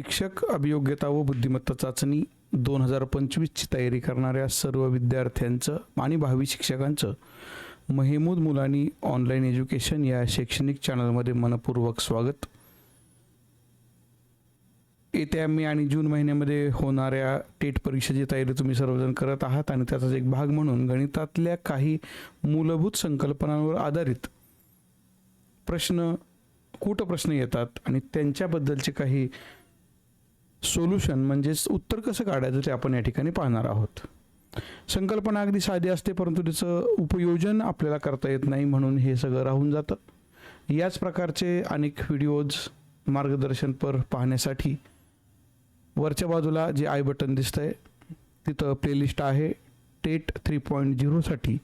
शिक्षक अभियोग्यता व बुद्धिमत्ता चाचणी दोन हजार पंचवीसची तयारी करणाऱ्या सर्व विद्यार्थ्यांचं आणि भावी शिक्षकांचं महेमूद मुलानी ऑनलाईन एज्युकेशन या शैक्षणिक चॅनलमध्ये मनपूर्वक स्वागत. येत्या मे आणि जून महिन्यामध्ये होणाऱ्या टेट परीक्षेची तयारी तुम्ही सर्वजण करत आहात आणि त्याचाच एक भाग म्हणून गणितातल्या काही मूलभूत संकल्पनांवर आधारित प्रश्न कुठं प्रश्न येतात आणि त्यांच्याबद्दलचे काही सोल्युशन म्हणजेच उत्तर कसं काढायचं ते आपण या ठिकाणी पाहणार आहोत. संकल्पना अगदी साधी असते परंतु त्याचं उपयोजन आपल्याला करता येत नाही म्हणून हे सगळं राहून जातं. याच प्रकारचे अनेक व्हिडिओज मार्गदर्शनपर पाहण्यासाठी वरच्या बाजूला जे आय बटन दिसतंय तिथं प्लेलिस्ट आहे. टेट थ्री पॉईंट झिरोसाठी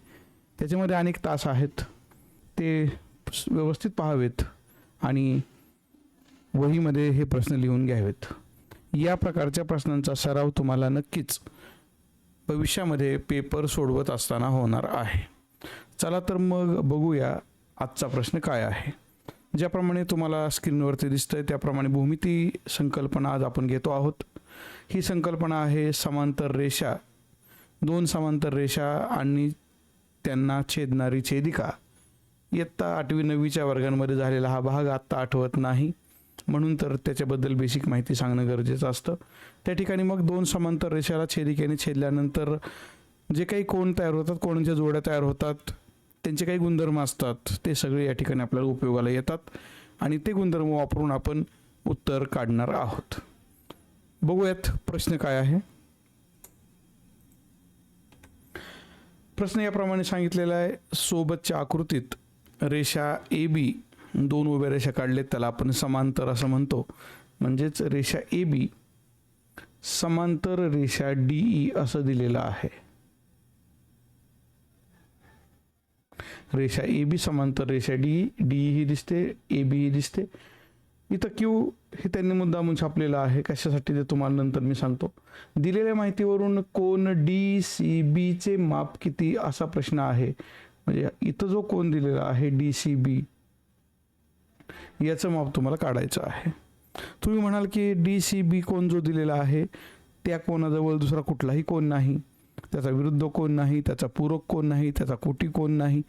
त्याच्यामध्ये अनेक तास आहेत. ते व्यवस्थित पाहावेत आणि वहीमध्ये हे प्रश्न लिहून घ्यावेत. या प्रकारच्या प्रश्नांचा सराव तुम्हाला नक्कीच भविष्यामध्ये पेपर सोडवत असताना होणार आहे. चला तर मग बघूया आजचा प्रश्न काय आहे. ज्याप्रमाणे तुम्हाला स्क्रीनवरती दिसतंय त्याप्रमाणे भूमिती संकल्पना आज आपण घेतो आहोत. ही संकल्पना आहे समांतर रेषा. दोन समांतर रेषा आणि त्यांना छेदणारी छेदिका. इयत्ता आठवी नववीच्या वर्गांमध्ये झालेला हा भाग आत्ता आठवत नाही. म्हणून तर त्याच्याबद्दल बेसिक माहिती सांगणं गरजेचं असतं. त्या ठिकाणी मग दोन समांतर रेषाला छेदिकेने छेदल्यानंतर जे काही कोण तयार होतात कोणाच्या जोड्या तयार होतात त्यांचे काही गुणधर्म असतात ते सगळे या ठिकाणी आपल्याला उपयोगाला येतात. आणि ते गुणधर्म वापरून आपण उत्तर काढणार आहोत. बघूयात प्रश्न काय आहे. प्रश्न याप्रमाणे सांगितलेला आहे सोबतच्या आकृतीत रेषा ए बी दोन उभ्या रेषा काढलेत त्याला आपण समांतर असं म्हणतो. म्हणजेच रेषा ए बी समांतर रेषा डी ई असं दिलेलं आहे. रेषा ए बी समांतर रेषा डी डी ही दिसते ए बी ही दिसते. इथं क्यू हे त्यांनी मुद्दामून छापलेलं आहे. कशासाठी ते तुम्हाला नंतर मी सांगतो. दिलेल्या माहितीवरून कोण डी सी बीचे माप किती असा प्रश्न आहे. म्हणजे इथं जो कोण दिलेला आहे डी सी बी याचं माप तुम्हाला काढायचं आहे. तुम्ही म्हणाल की डी सी बी कोण जो दिलेला आहे त्या कोणाजवळ दुसरा कुठलाही कोण नाही. त्याचा विरुद्ध कोण नाही त्याचा पूरक कोण नाही त्याचा कोटी कोण नाही.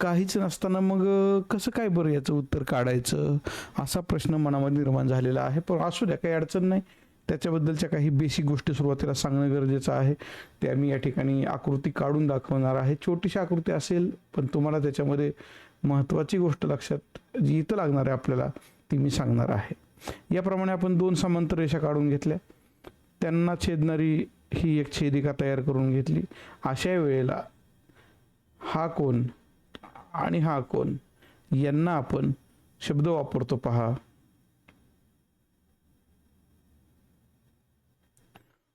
काहीच नसताना मग कसं काय बरं याचं उत्तर काढायचं? असा प्रश्न मनामध्ये निर्माण झालेला आहे. पण असू द्या काही अडचण नाही. त्याच्याबद्दलच्या काही बेसिक गोष्टी सुरुवातीला सांगणं गरजेचं आहे. त्या मी या ठिकाणी आकृती काढून दाखवणार आहे. छोटीशी आकृती असेल पण तुम्हाला त्याच्यामध्ये महत्त्वाची गोष्ट लक्षात जी इथं लागणार आहे आपल्याला ती मी सांगणार आहे. याप्रमाणे आपण दोन समांतर रेषा काढून घेतल्या. त्यांना छेदणारी ही एक छेदिका तयार करून घेतली. अशा वेळेला हा कोण आणि हा कोण यांना आपण शब्द वापरतो पहा.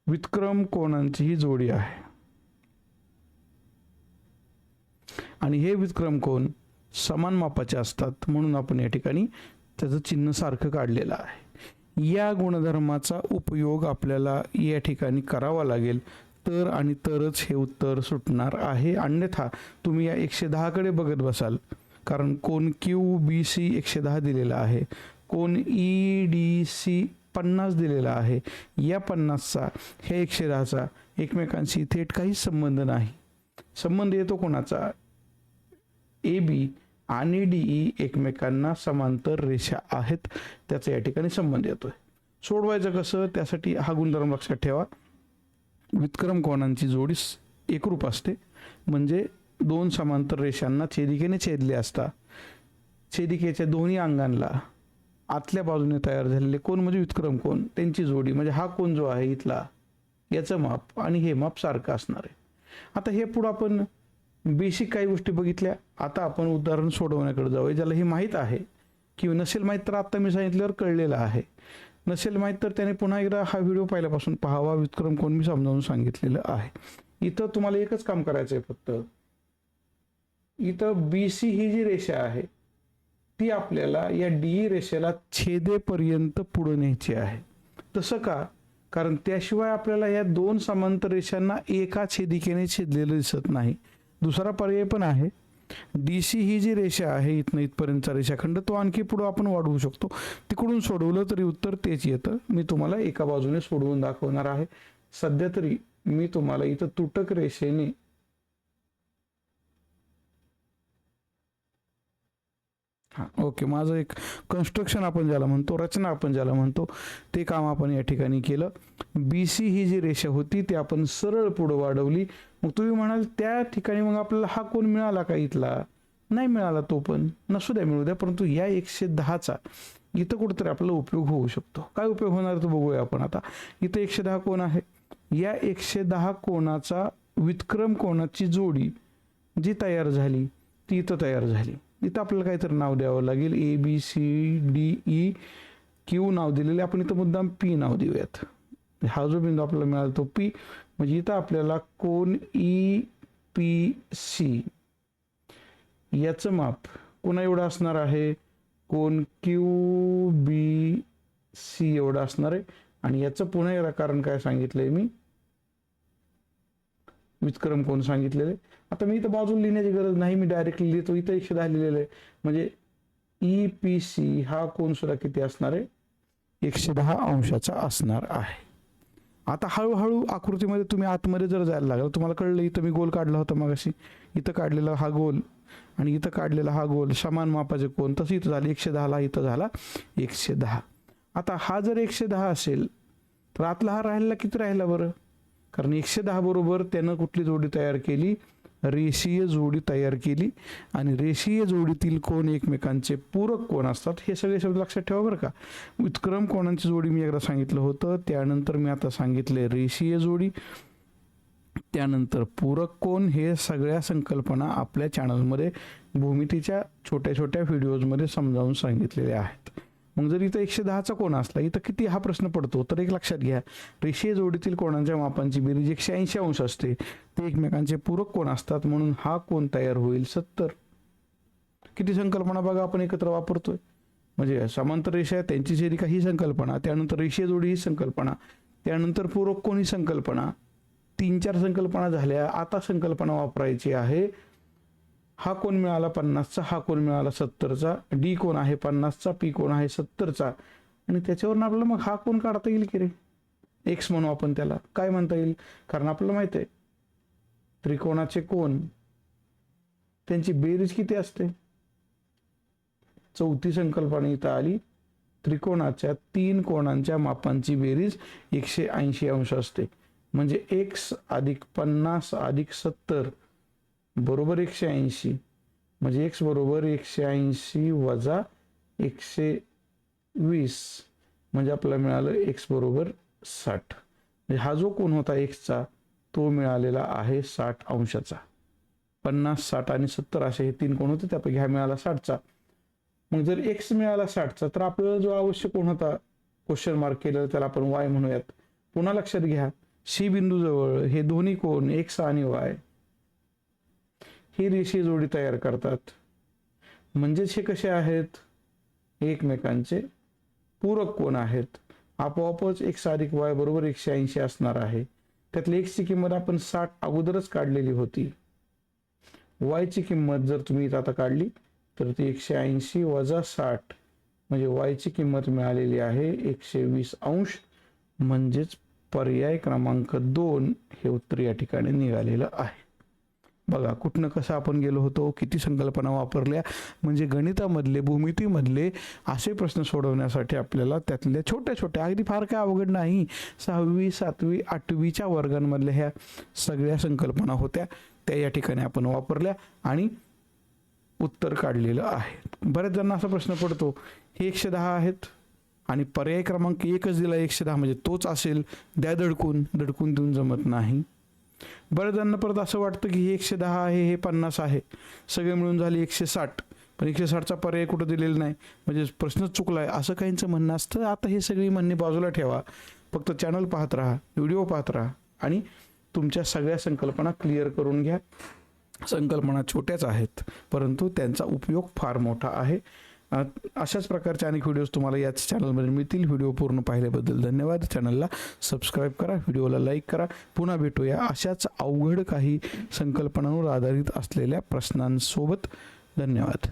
विक्रम कोणांची ही जोडी आहे. आणि हे विक्रम कोण समान मापाचे असतात म्हणून आपण या ठिकाणी त्याचं चिन्ह सारखं काढलेलं आहे. या गुणधर्माचा उपयोग आपल्याला या ठिकाणी करावा लागेल. तर आणि तरच हे उत्तर सुटणार आहे. अन्यथा तुम्ही या एकशे दहाकडे बघत बसाल. कारण कोण क्यू बी सी एकशे दहा दिलेला आहे. कोण ई डी सी पन्नास दिलेला आहे. या पन्नासचा हे एकशे दहाचा एकमेकांशी थेट काहीच संबंध नाही. संबंध येतो कोणाचा? A B. आणि डी ई एकमेकांना समांतर रेषा आहेत त्याचा या ठिकाणी संबंध येतोय. सोडवायचं कसं? त्यासाठी हा गुणधर्म लक्षात ठेवा. विक्रम कोणांची जोडी एकरूप असते. म्हणजे दोन समांतर रेषांना छेदिकेने छेदले असता छेदिकेच्या दोन्ही अंगांना आतल्या बाजूने तयार झालेले कोण म्हणजे विक्रम कोण त्यांची जोडी म्हणजे हा कोण जो आहे इथला याचं माप आणि हे माप सारखं असणार आहे. आता हे पुढं आपण बेसिक काही गोष्टी बघितल्या. आता आपण उदाहरण सोडवण्याकडे जाऊया ज्याला हे माहीत आहे किंवा नसेल माहीत तर आता मी सांगितल्यावर कळलेलं आहे. नसेल माहीत तर त्याने पुन्हा एकदा हा व्हिडिओ पहिल्यापासून पाहावा विक्रम कोण मी समजावून सांगितलेलं आहे. इथं तुम्हाला एकच काम करायचं आहे फक्त. इथं बी सी ही जी रेषा आहे ती आपल्याला या डी रेषेला छेदेपर्यंत पुढे न्यायची आहे. तसं का? कारण त्याशिवाय आपल्याला या दोन समांतर रेषांना एका छेदिकेने छेदलेलं दिसत नाही. दुसरा पर्याय पण आहे. डी सी ही जी रेषा आहे इथनं इथपर्यंतचा रेषाखंड तो आणखी पुढं आपण वाढवू शकतो. तिकडून सोडवलं तरी उत्तर तेच येतं. मी तुम्हाला एका बाजूने सोडवून दाखवणार आहे. सध्या तरी मी तुम्हाला इथं तुटक रेषेने हां ओके. माझं एक कन्स्ट्रक्शन आपण ज्याला म्हणतो रचना आपण ज्याला म्हणतो ते काम आपण या ठिकाणी केलं. बी सी ही जी रेषा होती ती आपण सरळ पुढं वाढवली. मग तुम्ही म्हणाल त्या ठिकाणी मग आपल्याला हा कोण मिळाला का इथला? नाही मिळाला तो पण. नसू द्या मिळू द्या परंतु या एकशे दहाचा इथं कुठंतरी आपला उपयोग होऊ शकतो. काय उपयोग होणार तो बघूया आपण आता. इथं एकशे दहा कोण आहे? या एकशे दहा कोणाचा विक्रम कोणाची जोडी जी तयार झाली ती इथं तयार झाली. इथं आपल्याला काहीतरी नाव द्यावं लागेल. A B C D E Q नाव दिलेले. आपण इथं मुद्दाम पी नाव देऊयात. हा जो बिंदू आपल्याला मिळाला तो पी म्हणजे इथं आपल्याला कोण ई पी सी याचं माप कोणा एवढं असणार आहे? कोण क्यू बी सी एवढं असणार आहे. आणि याचं पुन्हा एकदा कारण काय सांगितलंय मी? वितक्रम कोण सांगितलेलं आहे? आता मी इथं बाजूला लिहिण्याची गरज नाही मी डायरेक्टली लिहितो इथं एकशे दहा लिहिलेलं आहे. म्हणजे ई पी सी हा कोण सुद्धा किती असणार आहे? एकशे दहा अंशाचा असणार आहे. आता हळूहळू आकृतीमध्ये तुम्ही आतमध्ये जर जायला लागला तुम्हाला कळलं इथं मी गोल काढला होता मगाशी. इथं काढलेला हा गोल आणि इथं काढलेला हा गोल समान मापाचे कोण? तसं इथं झालं. एकशे दहाला इथं झाला एकशे दहा. आता हा जर एकशे दहा असेल तर आतला हा राहिला किती राहिला बरं? कारण एकशे दहा बरोबर त्यानं कुठली जोडी तयार केली? रेषीय जोडी तयार केली. आणि रेषीय जोडीतील कोण एकमेकांचे पूरक कोण असतात हे सगळे शब्द लक्षात ठेवा बरं का. उत्क्रम कोणांची जोडी मी एकदा सांगितलं होतं त्यानंतर मी आता सांगितले रेषीय जोडी. त्यानंतर पूरक कोण हे सगळ्या संकल्पना आपल्या चॅनलमध्ये भूमितीच्या छोट्या छोट्या व्हिडिओजमध्ये समजावून सांगितलेल्या आहेत. मग जर इथं एकशे दहाचा कोण असला इथं किती हा प्रश्न पडतो? तर एक लक्षात घ्या रेषीय जोडीतील कोणांच्या मापांची बेरीज एकशे ऐंशी अंश असते. ते एकमेकांचे पूरक कोण असतात म्हणून हा कोण तयार होईल? सत्तर. किती संकल्पना बघा आपण एकत्र वापरतोय. म्हणजे समांतर रेषा आहे त्यांची शेरिका ही संकल्पना त्यानंतर रेषीय जोडी ही संकल्पना त्यानंतर पूरक कोण ही संकल्पना. तीन चार संकल्पना झाल्या आता संकल्पना वापरायची आहे. हा कोण मिळाला पन्नासचा? हा कोण मिळाला सत्तरचा? डी कोण आहे पन्नासचा? पी कोण आहे सत्तरचा? आणि त्याच्यावरून आपल्याला मग हा कोण काढता येईल की रे? एक्स म्हणू आपण त्याला. काय म्हणता येईल? कारण आपल्याला माहीत आहे त्रिकोणाचे कोण त्यांची बेरीज किती असते? चौथी संकल्पना इथं आली. त्रिकोणाच्या तीन कोणांच्या मापांची बेरीज एकशे ऐंशी अंश असते. म्हणजे एक्स अधिक पन्नास अधिक सत्तर बरोबर एकशे ऐंशी. म्हणजे एक्स बरोबर एकशे ऐंशी वजा एकशे वीस. म्हणजे आपल्याला मिळालं एक्स बरोबर साठ. म्हणजे हा जो कोण होता एक्सचा तो मिळालेला आहे साठ अंशाचा. पन्नास साठ आणि सत्तर असे हे तीन कोण होते त्यापैकी हा मिळाला साठचा. मग जर एक्स मिळाला साठचा तर आपल्याला जो आवश्यक कोण होता क्वेश्चन मार्क केलेला त्याला आपण वाय म्हणूयात. पुन्हा लक्षात घ्या. सी बिंदू जवळ हे दोन्ही कोण एक्स आणि वाय ही रेषी जोडी तयार करतात. म्हणजेच हे कसे आहेत? एकमेकांचे पूरक कोण आहेत? आपोआपच एक साधिक वाय बरोबर एकशे ऐंशी असणार आहे. त्यातली एक्सची किंमत आपण साठ अगोदरच काढलेली होती. वायची किंमत जर तुम्ही इथं आता काढली तर ती एकशे ऐंशी वजा साठ म्हणजे वायची किंमत मिळालेली आहे एकशे वीस अंश. म्हणजेच पर्याय क्रमांक दोन हे उत्तर या ठिकाणी निघालेलं आहे. बघा कुठनं कसं आपण गेलो होतो किती संकल्पना वापरल्या म्हणजे गणितामधले भूमितीमधले असे प्रश्न सोडवण्यासाठी आपल्याला त्यातल्या छोट्या छोट्या अगदी फार काय अवघड नाही सहावी सातवी आठवीच्या वर्गांमधल्या ह्या सगळ्या संकल्पना होत्या. त्या या ठिकाणी आपण वापरल्या आणि उत्तर काढलेलं आहे. बऱ्याच जणांना असा प्रश्न पडतो हे एकशे दहा आहेत आणि पर्याय क्रमांक एकच दिला एकशे दहा म्हणजे तोच असेल द्या दडकून दडकून देऊन जमत नाही. बऱ्याच परत असं वाटतं की हे एकशे दहा आहे हे पन्नास आहे. सगळे मिळून झाले एकशे साठ. पण एकशे साठचा पर्याय कुठं दिलेला नाही. म्हणजे प्रश्नच चुकला आहे असं काहींचं म्हणणं असतं. आता हे सगळी म्हणणे बाजूला ठेवा. फक्त चॅनल पाहत राहा व्हिडिओ पाहत राहा आणि तुमच्या सगळ्या संकल्पना क्लिअर करून घ्या. संकल्पना छोट्याच आहेत परंतु त्यांचा उपयोग फार मोठा आहे. अशाच प्रकारचे अनेक व्हिडिओज तुम्हाला याच चॅनलमध्ये मिळतील. व्हिडिओ पूर्ण पाहिल्याबद्दल धन्यवाद. चॅनलला सबस्क्राईब करा व्हिडिओला लाईक करा. पुन्हा भेटूया अशाच अवघड काही संकल्पनांवर आधारित असलेल्या प्रश्नांसोबत. धन्यवाद.